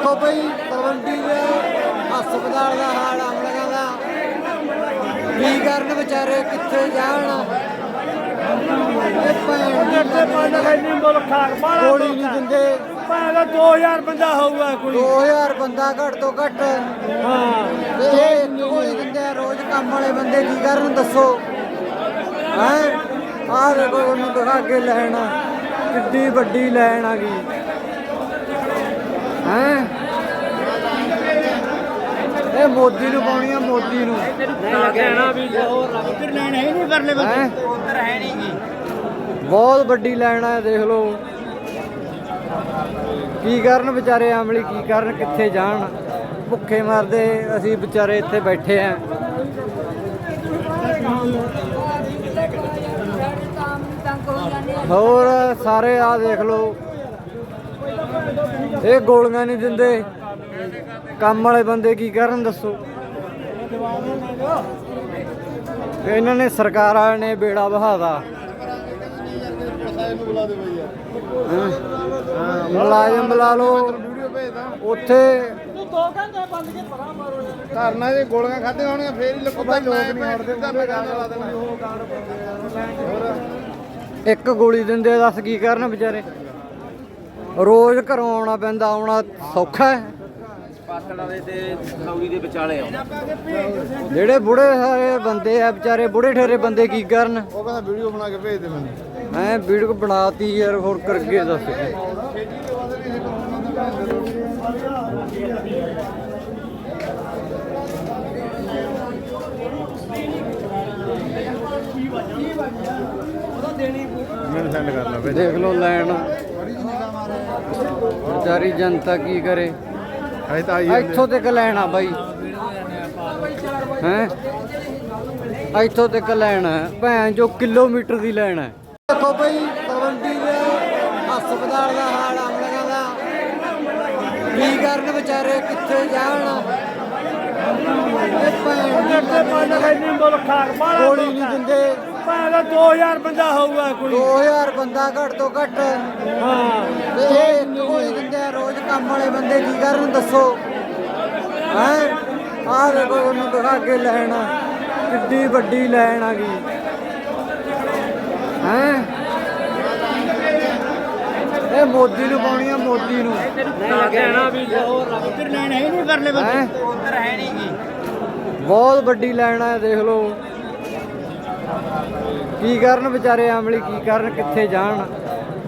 ਦੇਖੋ ਭਈ ਤਲਵੰਡੀ ਦੇ ਹਸਪਤਾਲ ਦਾ ਹਾਲ ਅਮਲਿਆਂ ਦਾ। ਕੀ ਕਰਨ ਵਿਚਾਰੇ ਕਿੱਥੇ ਜਾਣ? ਇਹ ਭੈਣ ਦੀ ਤੇ ਪੰਜ ਖੈਨੀ ਮੁਲਕ ਖਾਕ ਬਾਲਾ ਗੋਲੀ ਨਹੀਂ ਦਿੰਦੇ। ਭਾਵੇਂ 2000 ਬੰਦਾ ਹੋਊਗਾ ਕੋਈ। 2000 ਬੰਦਾ ਘੱਟ ਤੋਂ ਘੱਟ। ਹਾਂ। ਇਹ ਗੋਲੀ ਦਿੰਦੇ ਆ ਰੋਜ਼ ਕੰਮ ਵਾਲੇ ਬੰਦੇ ਕੀ ਕਰਨ ਦੱਸੋ? ਹੈ? ਆਹ ਦੇਖੋ ਉਹਨੂੰ ਦਿਖਾ ਕੇ ਲੈਣ ਕਿੱਡੀ ਵੱਡੀ ਲੈਣ ਆ ਗਈ। ਹੈ? ਇਹ ਮੋਦੀ ਨੂੰ ਪਾਉਣੀ ਆ, ਮੋਦੀ ਨੂੰ। ਉਧਰ ਲੈਣ ਹੈ? ਨਹੀਂ ਪਰਲੇ ਹੈ ਉਧਰ ਹੈ ਨਹੀਂ ਗੀ ਬਹੁਤ ਵੱਡੀ ਲੈਣ ਆ, ਦੇਖ ਲਓ। ਕੀ ਕਰਨ ਵਿਚਾਰੇ ਆਮਲੀ, ਕੀ ਕਰਨ, ਕਿੱਥੇ ਜਾਣ? ਭੁੱਖੇ ਮਰਦੇ, ਅਸੀਂ ਵਿਚਾਰੇ ਇੱਥੇ ਬੈਠੇ ਆ। ਹੋਰ ਸਾਰੇ ਆ, ਦੇਖ ਲਓ। ਇਹ ਗੋਲੀਆਂ ਨਹੀਂ ਦਿੰਦੇ। ਕੰਮ ਵਾਲੇ ਬੰਦੇ ਕੀ ਕਰਨ ਦੱਸੋ? ਇਹਨਾਂ ਨੇ ਸਰਕਾਰ ਵਾਲਿਆਂ ਨੇ ਬੇੜਾ ਬਹਾਦਾ। ਮੁਲਾਜ਼ਮ ਬੁਲਾ ਲਓ। ਉੱਥੇ ਧਰਨਾ ਜੇ ਗੋਲੀਆਂ ਖਾਧੀਆਂ ਹੋਣਗੀਆਂ ਫੇਰ ਹੀ ਲੋਕ ਲੋਕ ਨਹੀਂ ਹਟਦੇ ਲਾ ਇੱਕ ਗੋਲੀ ਦਿੰਦੇ ਦੱਸ ਕੀ ਕਰਨ ਵਿਚਾਰੇ? ਰੋਜ਼ ਘਰੋਂ ਆਉਣਾ ਪੈਂਦਾ ਆਉਣਾ ਸੌਖਾ ਹੈ। ਪਾਤੜਾ ਦੇ ਤੇ ਸੌਰੀ ਦੇ ਵਿਚਾਲੇ ਆਉਣਾ। ਜਿਹੜੇ ਬੁੜੇ ਸਾਰੇ ਬੰਦੇ ਆ ਵਿਚਾਰੇ ਬੁੜੇ ਠੇਰੇ ਬੰਦੇ ਕੀ ਕਰਨ? ਉਹ ਕਹਿੰਦਾ ਵੀਡੀਓ ਬਣਾ ਕੇ ਭੇਜ ਦੇ ਮੈਨੂੰ। ਐ ਵੀਡੀਓ ਬਣਾਤੀ ਯਾਰ ਹੋਰ ਕਰਗੇ ਦੱਸ। ਮੈਨੂੰ ਸੈਂਡ ਕਰ ਲਾ ਦੇਖ ਲਓ ਲੈਣ। ਵਿਚਾਰੀ ਜਨਤਾ ਕੀ ਕਰੇ? ਅਜੇ ਤਾਂ ਆਈ ਇੱਥੋਂ ਤੱਕ ਲੈਣਾ ਬਾਈ। ਹੈ? ਇੱਥੋਂ ਤੱਕ ਲੈਣਾ ਭੈਣ ਜੋ ਕਿਲੋਮੀਟਰ ਦੀ ਲੈਣਾ ਦੇਖੋ ਬਈ ਤਲਵੰਡੀ ਦੇ ਹਸਪਤਾਲ ਦਾ ਹਾਲ ਅਮਲਿਆਂ ਦਾ। ਕੀ ਕਰਨ ਵਿਚਾਰੇ ਕਿੱਥੇ ਜਾਣ ਇਹ ਭੈਣ ਦੀ ਤੇ ਪੰਜ ਖੈਨੀ ਮੁਲਕ ਖਾਕ ਬਾਲਾ ਗੋਲੀ ਨਹੀਂ ਦਿੰਦੇ। ਭਾਵੇਂ 2000 ਬੰਦਾ ਹੋਊਗਾ ਕੋਈ। 2000 ਬੰਦਾ ਘੱਟ ਤੋਂ ਘੱਟ। ਹਾਂ। ਤੇ ਇਹ ਇੱਕ ਗੋਲੀ ਦਿੰਦੇ ਆ ਰੋਜ਼ ਕੰਮ ਵਾਲੇ ਬੰਦੇ ਕੀ ਕਰਨ ਦੱਸੋ? ਹੈ? ਆਹ ਦੇਖੋ ਉਹਨੂੰ ਦਿਖਾ ਕੇ ਲੈਣ ਕਿੱਡੀ ਵੱਡੀ ਲੈਣ ਆ ਗਈ। ਹੈ? ਇਹ ਮੋਦੀ ਨੂੰ ਪਾਉਣੀ ਆ ਮੋਦੀ ਨੂੰ। ਨਾ ਕਹਿਣਾ ਵੀ ਹੋਰ ਉਧਰ ਲੈਣ ਹੈ ਨਹੀਂ ਪਰਲੇ ਹੈ? ਉਧਰ ਹੈ ਨਹੀਂ ਗੀ। ਬਹੁਤ ਵੱਡੀ ਲਾਈਨ ਆ, ਦੇਖ ਲਓ। ਕੀ ਕਰਨ ਵਿਚਾਰੇ ਆਮਲੀ ਕੀ ਕਰਨ, ਕਿੱਥੇ ਜਾਣ?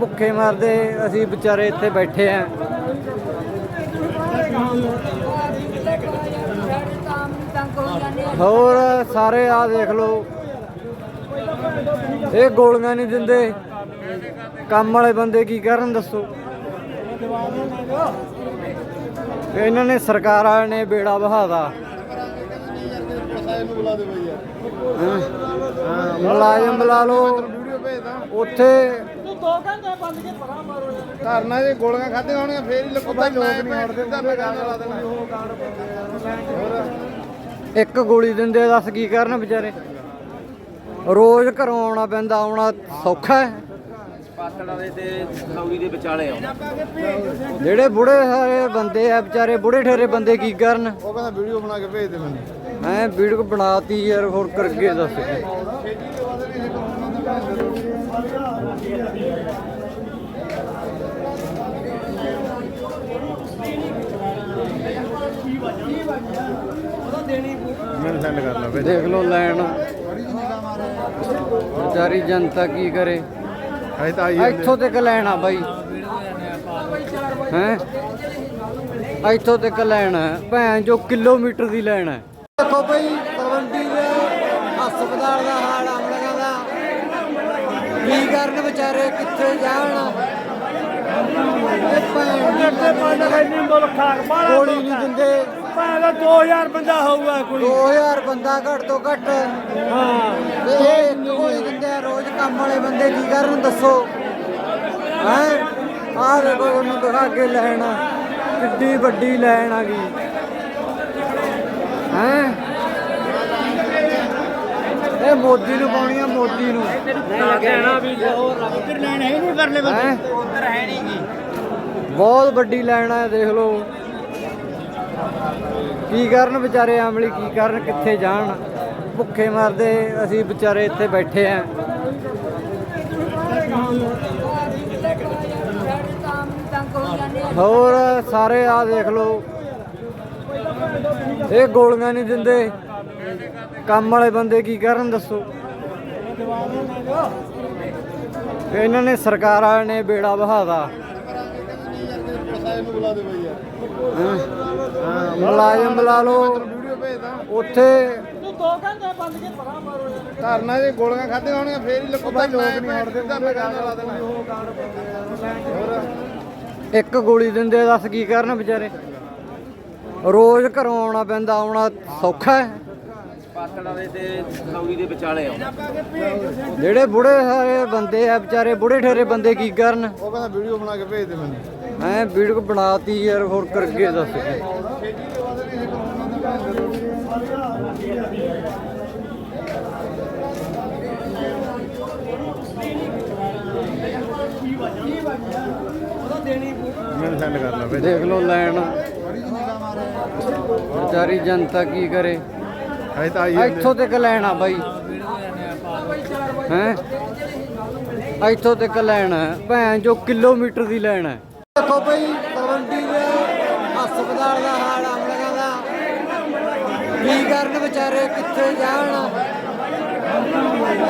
ਭੁੱਖੇ ਮਰਦੇ ਅਸੀਂ ਵਿਚਾਰੇ ਇੱਥੇ ਬੈਠੇ ਆ। ਹੋਰ ਸਾਰੇ ਆ ਦੇਖ ਲਓ। ਇਹ ਗੋਲੀਆਂ ਨਹੀਂ ਦਿੰਦੇ। ਕੰਮ ਵਾਲੇ ਬੰਦੇ ਕੀ ਕਰਨ ਦੱਸੋ? ਇਹਨਾਂ ਨੇ ਸਰਕਾਰ ਵਾਲਿਆਂ ਨੇ ਬੇੜਾ ਬਹਾਦਾ। ਇਹਨੂੰ ਬੁਲਾ ਦੇ ਬਈ ਯਾਰ। ਹਾਂ। ਮੁਲਾਜ਼ਮ ਬੁਲਾ ਲਓ। ਉੱਥੇ ਧਰਨਾ ਜੇ ਗੋਲੀਆਂ ਖਾਧੀਆਂ ਹੋਣਗੀਆਂ ਫੇਰ ਹੀ ਲੋਕ ਲੋਕ ਨਹੀਂ ਹਟਦੇ ਉਹਦੇ ਲਾ ਦੇਣਾ। ਇੱਕ ਗੋਲੀ ਦਿੰਦੇ ਦੱਸ ਕੀ ਕਰਨ ਵਿਚਾਰੇ? ਰੋਜ਼ ਘਰੋਂ ਆਉਣਾ ਪੈਂਦਾ ਆਉਣਾ ਸੌਖਾ ਹੈ। ਪਾਤੜਾ ਦੇ ਤੇ ਸੌਰੀ ਦੇ ਵਿਚਾਲੇ ਆਉਣਾ ਜਿਹੜੇ ਬੁੜੇ ਸਾਰੇ ਬੰਦੇ ਆ ਵਿਚਾਰੇ ਬੁੜੇ ਠੇਰੇ ਬੰਦੇ ਕੀ ਕਰਨ? ਉਹ ਕਹਿੰਦਾ ਵੀਡੀਓ ਬਣਾ ਕੇ ਭੇਜ ਦੇ ਮੈਨੂੰ। ਐ ਵੀਡੀਓ ਬਣਾਤੀ ਯਾਰ ਹੋਰ ਕਰਗੇ ਦੱਸ। ਮੈਨੂੰ ਸੈਂਡ ਕਰ ਲਾ ਦੇਖ ਲਓ ਲੈਣ। ਵਿਚਾਰੀ ਜਨਤਾ ਕੀ ਕਰੇ? ਅਜੇ ਤਾਂ ਆਈ ਇੱਥੋਂ ਤੱਕ ਲੈਣਾ ਬਾਈ। ਹੈ? ਇੱਥੋਂ ਤੱਕ ਲੈਣਾ ਭੈਣ ਜੋ ਕਿਲੋਮੀਟਰ ਦੀ ਲੈਣਾ ਦੇਖੋ ਬਈ ਤਲਵੰਡੀ ਦੇ ਹਸਪਤਾਲ ਦਾ ਹਾਲ ਅਮਲਿਆਂ ਦਾ। ਕੀ ਕਰਨ ਵਿਚਾਰੇ ਕਿੱਥੇ ਜਾਣ? ਇਹ ਭੈਣ ਦੀ ਤੇ ਪੰਜ ਖੈਨੀ ਮੁਲਕ ਖਾਕ ਬਾਲਾ ਗੋਲੀ ਨਹੀਂ ਦਿੰਦੇ। ਭਾਵੇਂ 2000 ਬੰਦਾ ਹੋਊਗਾ ਕੋਈ। 2000 ਬੰਦਾ ਘੱਟ ਤੋਂ ਘੱਟ। ਹਾਂ। ਤੇ ਇਹ ਇੱਕ ਗੋਲੀ ਦਿੰਦੇ ਆ ਰੋਜ਼ ਕੰਮ ਵਾਲੇ ਬੰਦੇ ਕੀ ਕਰਨ ਦੱਸੋ? ਹੈ? ਆਹ ਦੇਖੋ ਉਹਨੂੰ ਦਿਖਾ ਕੇ ਲੈਣ ਕਿੱਡੀ ਵੱਡੀ ਲੈਣ ਆ ਗਈ। ਹੈ? ਇਹ ਮੋਦੀ ਨੂੰ ਪਾਉਣੀ ਆ, ਮੋਦੀ ਨੂੰ। ਨਾ ਕਹਿਣਾ ਵੀ ਉਧਰ ਲੈਣ ਹੈ? ਨਹੀਂ ਪਰਲੇ ਹੈ ਉਧਰ ਹੈ ਨਹੀਂ ਗੀ ਬਹੁਤ ਵੱਡੀ ਲੈਣ ਆ, ਦੇਖ ਲਓ। ਕੀ ਕਰਨ ਵਿਚਾਰੇ ਆਮਲੀ, ਕੀ ਕਰਨ, ਕਿੱਥੇ ਜਾਣ? ਭੁੱਖੇ ਮਰਦੇ ਅਸੀਂ ਵਿਚਾਰੇ ਇੱਥੇ ਬੈਠੇ ਆਂ। ਹੋਰ ਸਾਰੇ ਆ, ਦੇਖ ਲਓ। ਇਹ ਗੋਲੀਆਂ ਨਹੀਂ ਦਿੰਦੇ। ਕੰਮ ਵਾਲੇ ਬੰਦੇ ਕੀ ਕਰਨ ਦੱਸੋ? ਇਹਨਾਂ ਨੇ ਸਰਕਾਰ ਵਾਲਿਆਂ ਨੇ ਬੇੜਾ ਬਹਾਦਾ। ਬੁਲਾ ਮੁਲਾਜ਼ਮ ਬੁਲਾ ਭੇਜਦਾ ਉੱਥੇ ਧਰਨਾ ਜੇ ਗੋਲੀਆਂ ਖਾਧੀਆਂ ਹੋਣਗੀਆਂ ਫੇਰ ਹੀ ਲੋਕ ਭਾਈ ਲੋਕ ਨਹੀਂ ਹਟਦੇ ਧਰਨਾ ਕਰਨ ਲਾ ਦੇਣਾ। ਇੱਕ ਗੋਲੀ ਦਿੰਦੇ ਦੱਸ ਕੀ ਕਰਨ ਵਿਚਾਰੇ? ਰੋਜ਼ ਘਰੋਂ ਆਉਣਾ ਪੈਂਦਾ ਆਉਣਾ ਸੌਖਾ ਹੈ। ਪਾਤੜਾ ਦੇ ਤੇ ਸੌਰੀ ਦੇ ਵਿਚਾਲੇ ਜਿਹੜੇ ਬੁੜੇ ਸਾਰੇ ਬੰਦੇ ਆ ਵਿਚਾਰੇ ਬੁੜੇ ਠੇਰੇ ਬੰਦੇ ਕੀ ਕਰਨ? ਉਹ ਕਹਿੰਦਾ ਵੀਡੀਓ ਬਣਾ ਕੇ ਭੇਜ ਦੇ ਮੈਨੂੰ। ਐ ਵੀਡੀਓ ਬਣਾਤੀ ਯਾਰ ਹੋਰ ਕਰਕੇ ਦੱਸ। ਮੈਨੂੰ ਸੈਂਡ ਕਰ ਲਾ ਦੇਖ ਲਓ ਲੈਣ। ਵਿਚਾਰੀ ਜਨਤਾ ਕੀ ਕਰੇ? ਅਜੇ ਤਾਂ ਆਈ ਇੱਥੋਂ ਤੱਕ ਲੈਣਾ ਬਾਈ। ਹੈ? ਇੱਥੋਂ ਤੱਕ ਲੈਣਾ। ਭੈਣ ਜੋ ਕਿਲੋਮੀਟਰ ਦੀ ਲੈਣਾ। ਦੇਖੋ ਬਈ ਤਲਵੰਡੀ ਦੇ ਹਸਪਤਾਲ ਦਾ ਹਾਲ ਆਮਲਿਆਂ ਦਾ। ਕੀ ਕਰਨ ਵਿਚਾਰੇ ਕਿੱਥੇ ਜਾਣ?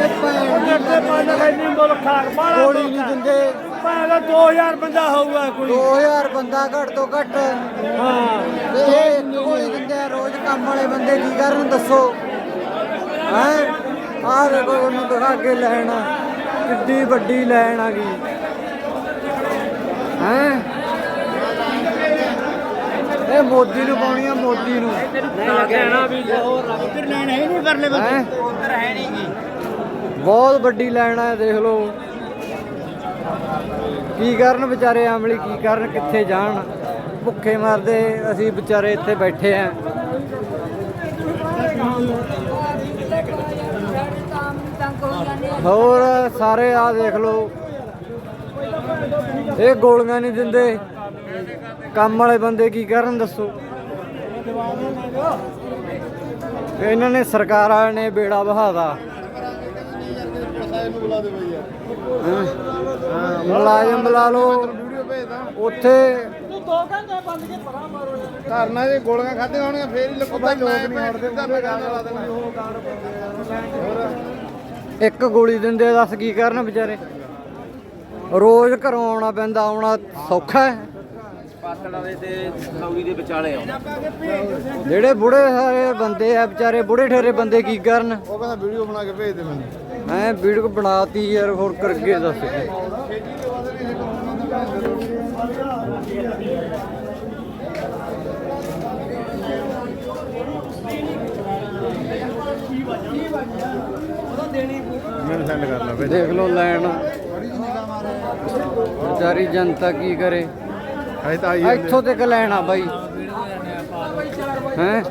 ਇਹ ਭੈਣ ਦੀ ਨਹੀਂ ਮੁਲਕ ਖਾਰ ਬਾਲਾ ਗੋਲੀ ਨਹੀਂ ਦਿੰਦੇ। ਭਾਵੇਂ 2000 ਬੰਦਾ ਹੋਊਗਾ ਕੋਈ। 2000 ਬੰਦਾ ਘੱਟ ਤੋਂ ਘੱਟ। ਹਾਂ। ਤੇ ਇਹ ਇੱਕ ਗੋਲੀ ਦਿੰਦੇ ਆ ਰੋਜ਼ ਕੰਮ ਵਾਲੇ ਬੰਦੇ ਕੀ ਕਰਨ ਦੱਸੋ? ਹੈ? ਆਹ ਦੇਖੋ ਉਹਨੂੰ ਦਿਖਾ ਕੇ ਲੈਣ। ਕਿੱਡੀ ਵੱਡੀ ਲੈਣ ਆ ਗਈ। ਹੈ? ਇਹ ਮੋਦੀ ਨੂੰ ਪਾਉਣੀ ਆ ਮੋਦੀ ਨੂੰ। ਕਹਿਣਾ ਵੀ ਉਧਰ ਲੈਣ ਹੈ ਨਹੀਂ ਕਰਲੇ ਹੈ ਉਧਰ ਹੈ? ਨਹੀਂ ਗੀ ਬਹੁਤ ਵੱਡੀ ਲੈਣ ਆ ਦੇਖ ਲਓ। ਕੀ ਕਰਨ ਵਿਚਾਰੇ ਆਮਲੀ ਕੀ ਕਰਨ ਕਿੱਥੇ ਜਾਣ? ਭੁੱਖੇ ਮਰਦੇ ਅਸੀਂ ਵਿਚਾਰੇ ਇੱਥੇ ਬੈਠੇ ਆਂ। ਹੋਰ ਸਾਰੇ ਆ ਦੇਖ ਲਓ। ਇਹ ਗੋਲੀਆਂ ਨਹੀਂ ਦਿੰਦੇ। ਕੰਮ ਵਾਲੇ ਬੰਦੇ ਕੀ ਕਰਨ ਦੱਸੋ? ਇਹਨਾਂ ਨੇ ਸਰਕਾਰ ਵਾਲਿਆਂ ਨੇ ਬੇੜਾ ਬਹਾਦਾ। ਹਾਂ? ਮੁਲਾਜ਼ਮ ਬੁਲਾ ਲਓ। ਉੱਥੇ ਧਰਨਾ ਜੇ ਗੋਲੀਆਂ ਖਾਧੀਆਂ ਹੋਣਗੀਆਂ ਫੇਰ ਹੀ ਲੋਕ ਭਾਈ ਲੋਕ ਨਹੀਂ ਹਟਦੇ। ਇੱਕ ਗੋਲੀ ਦਿੰਦੇ ਦੱਸ ਕੀ ਕਰਨ ਵਿਚਾਰੇ? ਰੋਜ਼ ਘਰੋਂ ਆਉਣਾ ਪੈਂਦਾ ਆਉਣਾ ਸੌਖਾ ਹੈ। ਪਾਤੜਾ ਦੇ ਤੇ ਸੌਰੀ ਦੇ ਵਿਚਾਲੇ ਆਉਂਦਾ ਜਿਹੜੇ ਬੁੜੇ ਸਾਰੇ ਬੰਦੇ ਆ ਵਿਚਾਰੇ ਬੁੜੇ ਠੇਰੇ ਬੰਦੇ ਕੀ ਕਰਨ? ਉਹ ਕਹਿੰਦਾ ਵੀਡੀਓ ਬਣਾ ਕੇ ਭੇਜ ਦੇ ਮੈਨੂੰ। ਐ ਵੀਡੀਓ ਬਣਾਤੀ ਯਾਰ ਹੋਰ ਕਰਕੇ ਦੱਸ। ਮੈਨੂੰ ਸੈਂਡ ਕਰ ਲਾ ਦੇਖ ਲਓ ਲੈਣ। ਵਿਚਾਰੀ ਜਨਤਾ ਕੀ ਕਰੇ? ਅਜੇ ਤਾਂ ਆਈ ਇੱਥੋਂ ਤੱਕ ਲੈਣਾ ਬਾਈ। ਹੈ?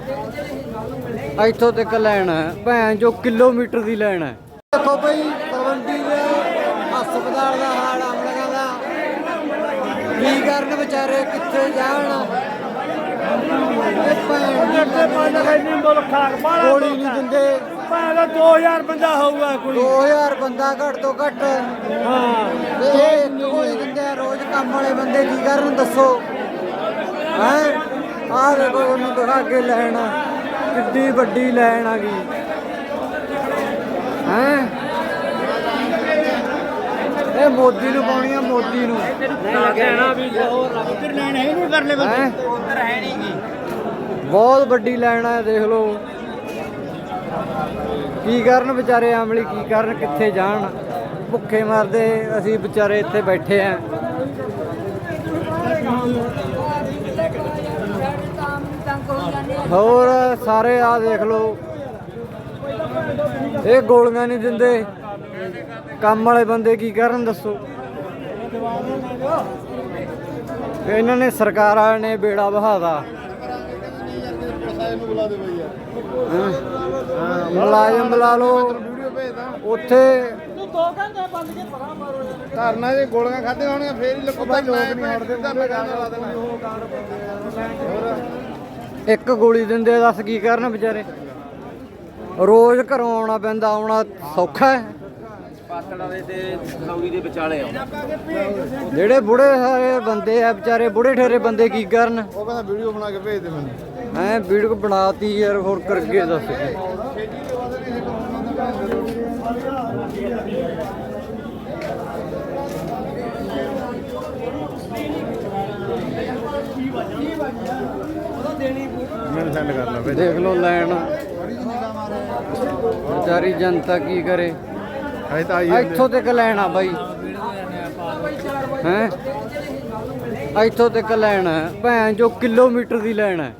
ਇੱਥੋਂ ਤੱਕ ਲੈਣਾ ਭੈਣ ਜੋ ਕਿਲੋਮੀਟਰ ਦੀ ਲੈਣਾ ਹੈ। ਦੇਖੋ ਬਈ ਤਲਵੰਡੀ ਦੇ ਹਸਪਤਾਲ ਦਾ ਹਾਲ ਆਮਲਿਆਂ ਦਾ। ਕੀ ਕਰਨ ਵਿਚਾਰੇ ਕਿੱਥੇ ਜਾਣ? ਇਹ ਭੈਣ ਦੀ ਮੁਲਕ ਗੋਲੀ ਨਹੀਂ ਦਿੰਦੇ। ਭਾਵੇਂ 2000 ਬੰਦਾ ਹੋਊਗਾ ਕੋਈ। 2000 ਬੰਦਾ ਘੱਟ ਤੋਂ ਘੱਟ। ਹਾਂ। ਤੇ ਇਹ ਇੱਕ ਗੋਲੀ ਦਿੰਦੇ ਆ ਰੋਜ਼ ਕੰਮ ਵਾਲੇ ਬੰਦੇ ਕੀ ਕਰਨ ਦੱਸੋ? ਹੈ? ਆਹ ਦੇਖੋ ਉਹਨੂੰ ਦਿਖਾ ਕੇ ਲੈਣ ਕਿੱਡੀ ਵੱਡੀ ਲੈਣ ਆ ਗਈ ਹੈ ਇਹ ਮੋਦੀ ਨੂੰ ਪਾਉਣੀ ਆ ਮੋਦੀ ਨੂੰ। ਕਹਿਣਾ ਵੀ ਹੋਰ ਉਧਰ ਲੈਣ ਹੈ ਨਹੀਂ ਕਰਲੇ ਹੈ? ਉਧਰ ਹੈ ਨਹੀਂ ਗੀ ਬਹੁਤ ਵੱਡੀ ਲੈਣ ਆ ਦੇਖ ਲਓ। ਕੀ ਕਰਨ ਵਿਚਾਰੇ ਆਮਲੀ ਕੀ ਕਰਨ ਕਿੱਥੇ ਜਾਣ? ਭੁੱਖੇ ਮਰਦੇ ਅਸੀਂ ਵਿਚਾਰੇ ਇੱਥੇ ਬੈਠੇ ਆਂ। ਹੋਰ ਸਾਰੇ ਆ ਦੇਖ ਲਓ। ਇਹ ਗੋਲੀਆਂ ਨਹੀਂ ਦਿੰਦੇ। ਕੰਮ ਵਾਲੇ ਬੰਦੇ ਕੀ ਕਰਨ ਦੱਸੋ? ਇਹਨਾਂ ਨੇ ਸਰਕਾਰ ਵਾਲਿਆਂ ਨੇ ਬੇੜਾ ਬਹਾਦਾ। ਮੁਲਾਜ਼ਮ ਬੁਲਾ ਲਓ। ਉੱਥੇ ਧਰਨਾ ਜੇ ਗੋਲੀਆਂ ਖਾਧੀਆਂ ਹੋਣਗੀਆਂ ਫੇਰ ਹੀ ਲੋਕ ਭਾਈ ਲੋਕ ਨਹੀਂ ਹਟਦੇ ਇੱਕ ਗੋਲੀ ਦਿੰਦੇ ਦੱਸ ਕੀ ਕਰਨ ਵਿਚਾਰੇ? ਰੋਜ਼ ਘਰੋਂ ਆਉਣਾ ਪੈਂਦਾ ਆਉਣਾ ਸੌਖਾ ਹੈ। ਪਾਤੜਾ ਦੇ ਤੇ ਸੌਰੀ ਦੇ ਵਿਚਾਲੇ ਆਉਂਦਾ ਜਿਹੜੇ ਬੁੜੇ ਸਾਰੇ ਬੰਦੇ ਆ ਵਿਚਾਰੇ ਬੁੜੇ ਠੇਰੇ ਬੰਦੇ ਕੀ ਕਰਨ? ਉਹ ਕਹਿੰਦਾ ਵੀਡੀਓ ਬਣਾ ਕੇ ਭੇਜ ਦੇ ਮੈਨੂੰ। ਐ ਵੀਡੀਓ ਬਣਾਤੀ ਯਾਰ ਹੋਰ ਕਰਗੇ ਦੱਸ। ਕੀ। ਮੈਨੂੰ ਸੈਂਡ ਕਰ ਲੈ ਦੇਖ ਲਓ ਲੈਣ। ਵਿਚਾਰੀ ਜਨਤਾ ਕੀ ਕਰੇ? ਅਜੇ ਤਾਂ ਆਈ ਇੱਥੋਂ ਤੱਕ ਲੈਣਾ ਬਾਈ। ਹੈ? ਇੱਥੋਂ ਤੱਕ ਲੈਣਾ ਭੈਣ, ਜੋ ਕਿਲੋਮੀਟਰ ਦੀ ਲੈਣਾ